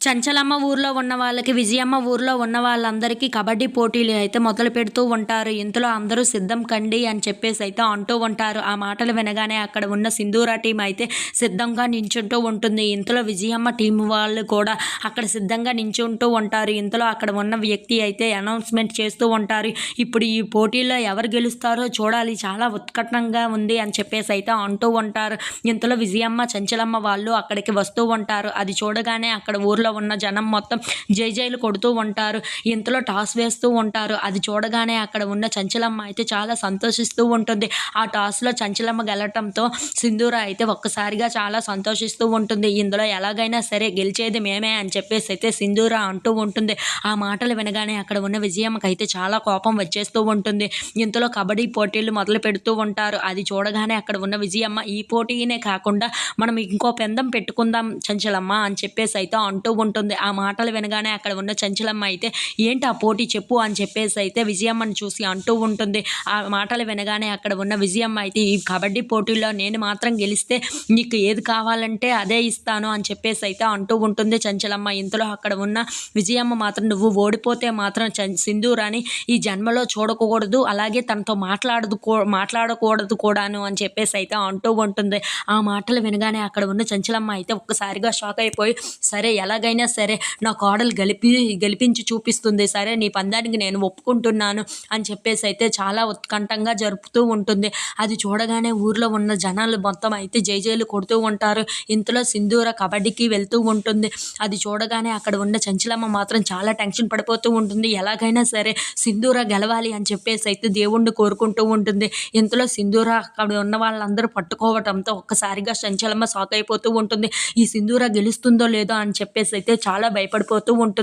చంచలమ్మ ఊర్లో ఉన్న వాళ్ళకి విజయమ్మ ఊర్లో ఉన్న వాళ్ళందరికీ కబడ్డీ పోటీలు అయితే మొదలు పెడుతూ ఉంటారు. ఇంతలో అందరూ సిద్ధం కండి అని చెప్పేసి అయితే అంటూ ఉంటారు. ఆ మాటలు వినగానే అక్కడ ఉన్న సింధూరా టీం అయితే సిద్ధంగా నించుంటూ ఉంటుంది. ఇంతలో విజయమ్మ టీం వాళ్ళు కూడా అక్కడ సిద్ధంగా నించుంటూ ఉంటారు. ఇంతలో అక్కడ ఉన్న వ్యక్తి అయితే అనౌన్స్మెంట్ చేస్తూ ఉంటారు. ఇప్పుడు ఈ పోటీలో ఎవరు గెలుస్తారో చూడాలి. చాలా ఉత్కటంగా ఉంది అని చెప్పేసి అయితే అంటూ ఉంటారు. ఇంతలో విజయమ్మ చంచలమ్మ వాళ్ళు అక్కడికి వస్తూ ఉంటారు. అది చూడగానే అక్కడ ఊర్లో ఉన్న జనం మొత్తం జై జైలు కొడుతూ ఉంటారు. ఇంతలో టాస్ వేస్తూ ఉంటారు. అది చూడగానే అక్కడ ఉన్న చంచలమ్మ అయితే చాలా సంతోషిస్తూ ఉంటుంది. ఆ టాస్లో చంచలమ్మ గెలటంతో సింధూర అయితే ఒక్కసారిగా చాలా సంతోషిస్తూ ఉంటుంది. ఇందులో ఎలాగైనా సరే గెలిచేది మేమే అని చెప్పేసి అయితే సింధూర అంటూ ఉంటుంది. ఆ మాటలు వినగానే అక్కడ ఉన్న విజయమ్మకి అయితే చాలా కోపం వచ్చేస్తూ ఉంటుంది. ఇంతలో కబడ్డీ పోటీలు మొదలు పెడుతూ ఉంటారు. అది చూడగానే అక్కడ ఉన్న విజయమ్మ ఈ పోటీనే కాకుండా మనం ఇంకో పెందం పెట్టుకుందాం చంచలమ్మ అని చెప్పేసి అయితే అంటూ ఉంటుంది ఆ మాటలు వినగానే అక్కడ ఉన్న చంచలమ్మ అయితే ఏంటి ఆ పోటీ చెప్పు అని చెప్పేసి అయితే విజయమ్మని చూసి అంటూ ఉంటుంది. ఆ మాటలు వినగానే అక్కడ ఉన్న విజయమ్మ అయితే ఈ కబడ్డీ పోటీలో నేను మాత్రం గెలిస్తే నీకు ఏది కావాలంటే అదే ఇస్తాను అని చెప్పేసి అయితే అంటూ ఉంటుంది చంచలమ్మ. ఇంతలో అక్కడ ఉన్న విజయమ్మ మాత్రం నువ్వు ఓడిపోతే మాత్రం సింధూరాని ఈ జన్మలో చూడకూడదు అలాగే తనతో మాట్లాడదు మాట్లాడకూడదు కూడాను అని చెప్పేసి అయితే అంటూ ఉంటుంది. ఆ మాటలు వినగానే అక్కడ ఉన్న చంచలమ్మ అయితే ఒక్కసారిగా షాక్ అయిపోయి సరే ఎలాగైనా సరే నా కోడలు గెలిపి గెలిపించి చూపిస్తుంది. సరే నీ పందానికి నేను ఒప్పుకుంటున్నాను అని చెప్పేసి అయితే చాలా ఉత్కంఠంగా జరుపుతూ ఉంటుంది. అది చూడగానే ఊర్లో ఉన్న జనాలు మొత్తం అయితే జైజైలు కొడుతూ ఉంటారు. ఇంతలో సింధూర కబడ్డీకి వెళ్తూ ఉంటుంది. అది చూడగానే అక్కడ ఉన్న చంచలమ్మ మాత్రం చాలా టెన్షన్ పడిపోతూ ఉంటుంది. ఎలాగైనా సరే సింధూర గెలవాలి అని చెప్పేసి అయితే దేవుణ్ణి కోరుకుంటూ ఉంటుంది. ఇంతలో సింధూర అక్కడ ఉన్న వాళ్ళందరూ పట్టుకోవటంతో ఒక్కసారిగా చంచలమ్మ షాక్ అయిపోతూ ఉంటుంది. ఈ సింధూర గెలుస్తుందో లేదో అని చెప్పేసి అయితే చాలా భయపడిపోతూ ఉంటుంది.